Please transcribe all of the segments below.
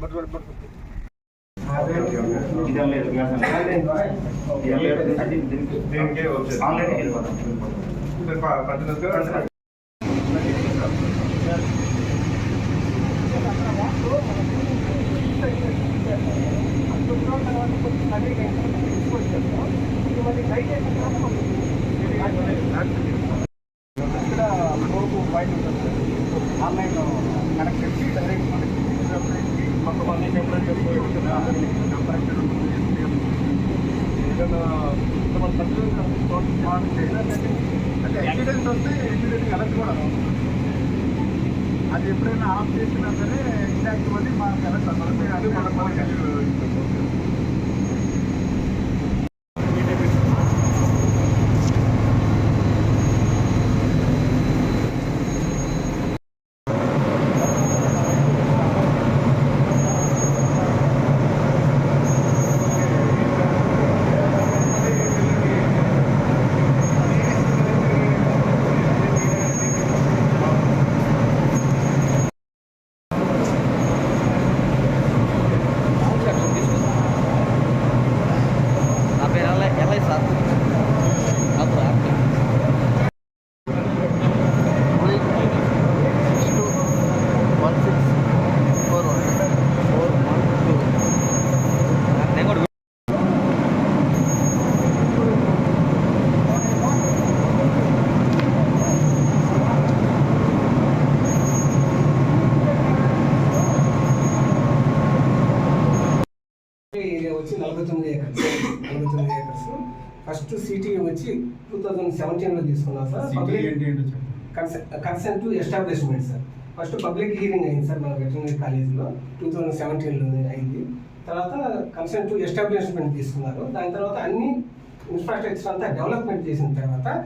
But but but దీనికే వచ్చేది online వెళ్ళిపోతాం ఎక్సిడెంట్ వస్తే ఇమీడియట్గా అలర్ట్ అది ఎప్పుడైనా ఆఫ్ చేసినా సరే ఇన్యాక్టివ్ అని మనకు అలర్ట్ అన్నారు అది మన మనకి నా పేరు ఎలా ఎలా సార్ అప్పుడు active one six four one four one two నేను కూడా ఏరియా వచ్చి నలభై తొమ్మిది ఏకర్స్ నలభై తొమ్మిది ఏకర్స్ ఫస్ట్ సిటీ వచ్చి టూ థౌజండ్ సెవెంటీన్లో తీసుకున్నాం sir. Public consent establishment sir. First public hearing అయింది సార్ మన వెటర్నరీ కాలేజీలో. టూ థౌజండ్ సెవెంటీన్లో అయింది. తర్వాత కన్సెంట్ ఎస్టాబ్లిష్మెంట్ తీసుకున్నారు. దాని తర్వాత అన్ని ఇన్ఫ్రాస్ట్రక్చర్ అంతా డెవలప్మెంట్ చేసిన తర్వాత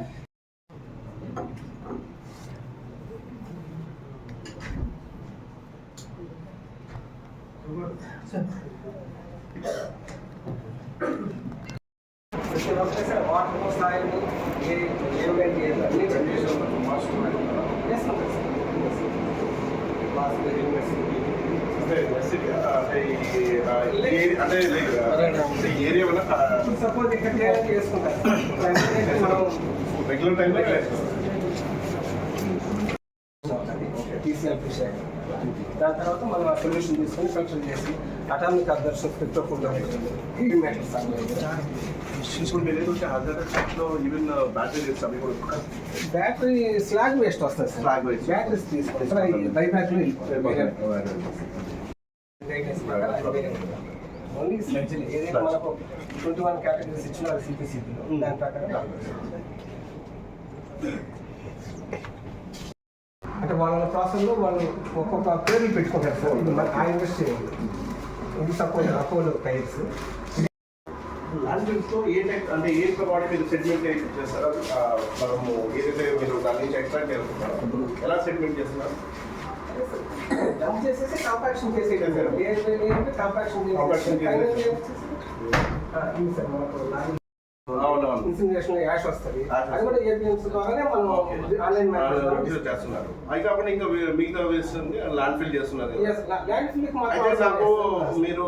ప్రతి ఒక్కటి సార్ వాటర్ సాయిల్ ఏ ఏమిటంటే ఏంటో అన్ని చెక్ చేసాం చేస్తాం సార్ క్లాస్ యూనివర్సిటీ అంటే city, ఆ, అంటే ఈ, ఆ, ఈ ఏరియా- అంటే like, ఈ ఏరియా వల్ల సపోజ్ ఇక్కడ మనం రెగ్యులర్ టైంలో ఫిష్ దాని తర్వాత మనం ఆ సొల్యూషన్ తీసుకొని ఫంక్షన్ చేసి అటామిక్ అబ్జర్షన్ హజార్లో ఈవెన్ బ్యాటరీ స్లాగ్ వేస్ట్ వస్తుంది సార్. Slag waste. బ్యాటరీస్ తీసుకుంటారు బై బ్యాటరీ ఓన్లీ స్లెడ్జ్లు ఏదైనా మనకు ట్వంటీ వన్ కేటగిరీస్ ఇచ్చిన సిపిసిబిలో దాని ప్రకారం అంటే వాళ్ళ ప్రాసెస్లో వాళ్ళు ఒక్కొక్క పేర్లు పెట్టుకుంటారు మన ఆ ఇండస్ట్రీ ఇది సపోజ్ అపోలో టైర్స్ ఏ టైప్ అంటే ఏ ప్రకారం మీరు సెటిల్మెంట్ చేస్తారా? మనము ఏదైతే మీరు దాని నుంచి ఎక్స్ట్రాక్ట్ చేస్తున్నారు ఎలా చేస్తున్నారు? డంప్ చేసేసి కాంపాక్షన్ చేసేది సార్ కాంపాక్షన్ Compaction చేసేసి. సార్ మనకు అవునవును ఇన్సిమినేషన్ యాష్ వస్తుంది. అది కూడా ఏపీఎంస్ ద్వారానే మనం ఆన్లైన్ రిజిస్టర్ చేస్తున్నారు. అది కాకుండా ఇంకా మిగతా వేస్ట్ ల్యాండ్ ఫిల్ చేస్తున్నారు. ల్యాండ్ అయితే నాకు మీరు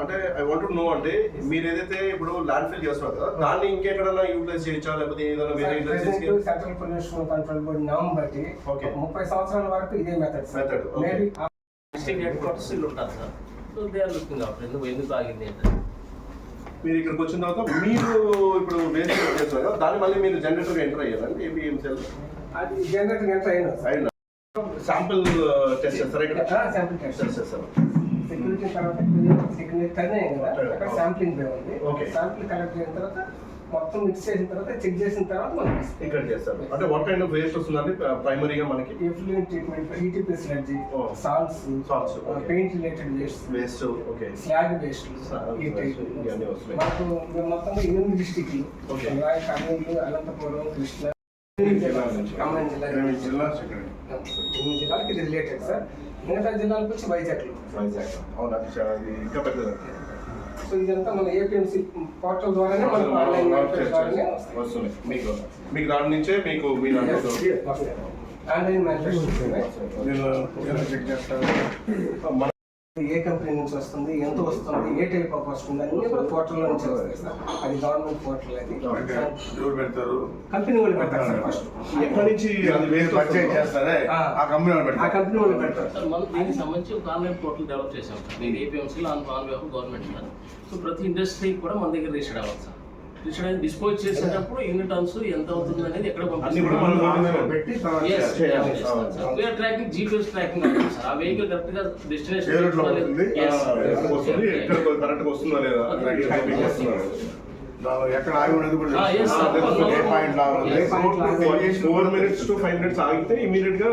అంటే ఐ వాంట్ నో అంటే మీరు ఏదైతే ఇప్పుడు ల్యాండ్ ఫిల్ చేస్తున్నారు కదా దాన్ని ఇంకెక్కడైనా యూటిలైజ్ చేయొచ్చా? లేకపోతే ఏదైనా వేరే ఇండస్ట్రీస్కి సెంట్రల్ పొల్యూషన్ కంట్రోల్ బోర్డు నామ్ బట్టి. ముప్పై సంవత్సరాల వరకు ఇదే method okay. Maybe district headquarters ఉంటారు sir so they are looking out ఎందుకు ఎందుకు ఆగింది ఏంటంటే మీరు ఇక్కడికి వచ్చిన తర్వాత మీరు ఇప్పుడు వేస్ట్ చేస్తున్నారు కదా దాన్ని మళ్ళీ మీరు జనరేటర్ ఎంటర్ అయ్యారండి ఏపీఎంసీఎల్ అది జనరేటర్ ఎంత అయినా. అయినా. శాంపిల్ టెస్ట్ చేస్తారా ఇక్కడ? శాంపుల్ టెస్ట్ చేస్తారు? సెక్యూరిటీ తర్వాత సెక్యూరిటీ టర్న్ అయ్యింది కదా. అక్కడ శాంప్లింగ్ ఉంది. శాంపుల్ కలెక్ట్ చేసిన తర్వాత మొత్తం మిక్స్ చేసిన తర్వాత చెక్ చేసిన తర్వాత మనం ఇక్కడ చేస్తారు. అంటే వాట్ కైండ్ ఆఫ్ వేస్ట్ వస్తుందండి? ప్రైమరీగా మనకి? Effluent treatment ETP. Salts Salts, okay. Paint related waste waste okay slag waste. మనకు మొత్తం ఎనిమిది డిస్టిక్లు. కర్నూలు అనంతపురం కృష్ణ. ఖమ్మం జిల్లా జిల్లా. ఎనిమిది జిల్లాలకి ఇది రిలేటెడ్ సార్ మిగతా జిల్లాలకు వచ్చి వైజాగ్లో. వైజాగ్. అవును? ఇంకా పెద్దది. సో ఇదంతా మన ఏపీఎంసీ పోర్టల్ ద్వారానే మనకు ఆన్లైన్ ద్వారానే వస్తాయి. వస్తుంది. మీకు మీకు దాని నుంచే మీకు మీ దాంట్లో వస్తాయి. ఆన్లైన్ మ్యానుఫ్యాక్చరింగ్ నేను ఎలా చెక్ చేస్తాను. ఏ కంపెనీ నుంచి వస్తుంది ఎంత వస్తుంది ఏ టైప్ ఆఫ్ వస్తుంది అన్ని కూడా పోర్టల్లో నుంచి వస్తాయి సార్ అది గవర్నమెంట్ పోర్టల్ అది. ఎవరు పెడతారు? కంపెనీ వాళ్ళు పెడతారు సార్ ఫస్ట్ ఎక్కడి నుంచి పర్చేజ్ చేస్తారే? ఆ. కంపెనీ వాళ్ళు ఆ పెడతారు కంపెనీ వాళ్ళు పెడతారు. సార్ మనం దీనికి సంబంధించి ఒక ఆన్లైన్ పోర్టల్ డెవలప్ చేసాం సార్. దీని ఏపీఎంసీలో ఆన్ గవర్నమెంట్ సార్ సో ప్రతి ఇండస్ట్రీ కూడా మన దగ్గర రిజిస్టర్ అవ్వాలి సార్. అయిన డిస్పోజ్ చేసేటప్పుడు ఎన్ని టన్స్ ఎంత అవుతుంది అనేది ఎక్కడ GPS tracking అవుతుంది సార్. ఆ వెహికల్ కరెక్ట్గా డెస్టినేషన్ ఎక్కడ కరెక్ట్ వస్తుందా లేదా? టైపింగ్ చేస్తున్నారు. దానిలో ఎక్కడ ఆగి ఉంది. Four minutes to five minutes ఆగితే ఇమీడియట్గా